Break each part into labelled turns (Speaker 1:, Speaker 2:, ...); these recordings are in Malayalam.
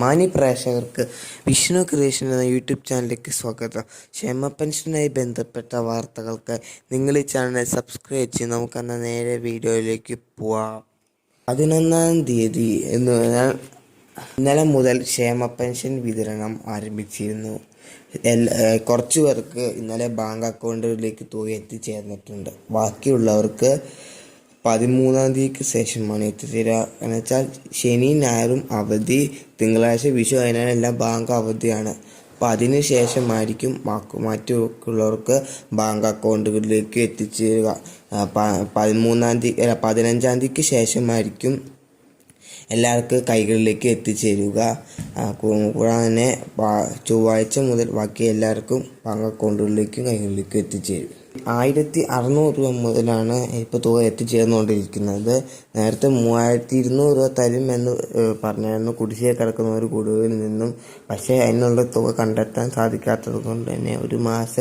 Speaker 1: മാന്യ പ്രേക്ഷകർക്ക് വിഷ്ണു ക്രിയേഷൻ എന്ന യൂട്യൂബ് ചാനലിലേക്ക് സ്വാഗതം. ക്ഷേമ പെൻഷനുമായി ബന്ധപ്പെട്ട വാർത്തകൾക്ക് നിങ്ങൾ ഈ ചാനൽ സബ്സ്ക്രൈബ് ചെയ്ത് നമുക്കെന്ന നേരെ വീഡിയോയിലേക്ക് പോവാം. പതിനൊന്നാം തീയതി എന്ന് പറഞ്ഞാൽ ഇന്നലെ മുതൽ ക്ഷേമ പെൻഷൻ വിതരണം ആരംഭിച്ചിരുന്നു. കുറച്ചു പേർക്ക് ഇന്നലെ ബാങ്ക് അക്കൗണ്ടുകളിലേക്ക് തുക എത്തിച്ചേർന്നിട്ടുണ്ട്. ബാക്കിയുള്ളവർക്ക് പതിമൂന്നാം തീയതിക്ക് ശേഷമാണ് എത്തിച്ചേരുക. എന്ന് വെച്ചാൽ ശനി ഞായറും അവധി തിങ്കളാഴ്ച വിഷു അതിനാൽ എല്ലാം ബാങ്ക് അവധിയാണ്. അപ്പം അതിന് ശേഷമായിരിക്കും മാറ്റുള്ളവർക്ക് ബാങ്ക് അക്കൗണ്ടുകളിലേക്ക് എത്തിച്ചേരുക. പതിമൂന്നാം തീയതി അല്ല പതിനഞ്ചാം തീയതിക്ക് ശേഷമായിരിക്കും എല്ലാവർക്കും കൈകളിലേക്ക് എത്തിച്ചേരുക. ബാ- ചൊവ്വാഴ്ച മുതൽ ബാക്കി എല്ലാവർക്കും ബാങ്ക് അക്കൗണ്ടുകളിലേക്കും കൈകളിലേക്കും എത്തിച്ചേരും. ആയിരത്തി അറുന്നൂറ് രൂപ മുതലാണ് ഇപ്പോൾ തുക എത്തിച്ചേർന്നുകൊണ്ടിരിക്കുന്നത്. നേരത്തെ മൂവായിരത്തി ഇരുന്നൂറ് രൂപ തരും എന്ന് പറഞ്ഞായിരുന്നു. കുടിശ്ശിക കിടക്കുന്നവർ കൂടുതൽ നിന്നും. പക്ഷേ അതിനുള്ള തുക കണ്ടെത്താൻ സാധിക്കാത്തത് കൊണ്ട് തന്നെ ഒരു മാസ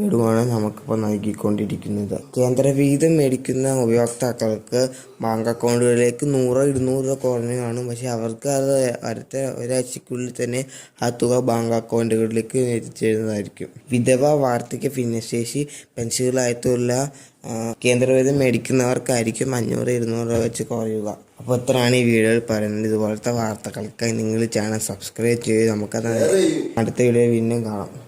Speaker 1: ഗഡുവാണ് നമുക്കിപ്പോൾ നൽകിക്കൊണ്ടിരിക്കുന്നത്. കേന്ദ്ര വിഹിതം മേടിക്കുന്ന ഉപയോക്താക്കൾക്ക് ബാങ്ക് അക്കൗണ്ടുകളിലേക്ക് നൂറോ ഇരുന്നൂറ് രൂപ കുറഞ്ഞു കാണും. പക്ഷേ അവർക്ക് അത് അടുത്ത ഒരാഴ്ചക്കുള്ളിൽ തന്നെ ആ തുക ബാങ്ക് അക്കൗണ്ടുകളിലേക്ക് എത്തിച്ചേരുന്നതായിരിക്കും. വിധവ വാർദ്ധക്യ ഭിന്നശേഷി പെൻഷനുകളായിട്ടുള്ള കേന്ദ്രവേദം മേടിക്കുന്നവർക്കായിരിക്കും അഞ്ഞൂറ് ഇരുന്നൂറ് രൂപ വെച്ച് കുറയുക. അപ്പോൾ ഇത്രയാണ് ഈ വീഡിയോയിൽ പറയുന്നത്. ഇതുപോലത്തെ വാർത്തകൾക്കായി നിങ്ങൾ ചാനൽ സബ്സ്ക്രൈബ് ചെയ്ത് നമുക്കത് അടുത്ത വീഡിയോ വീണ്ടും കാണാം.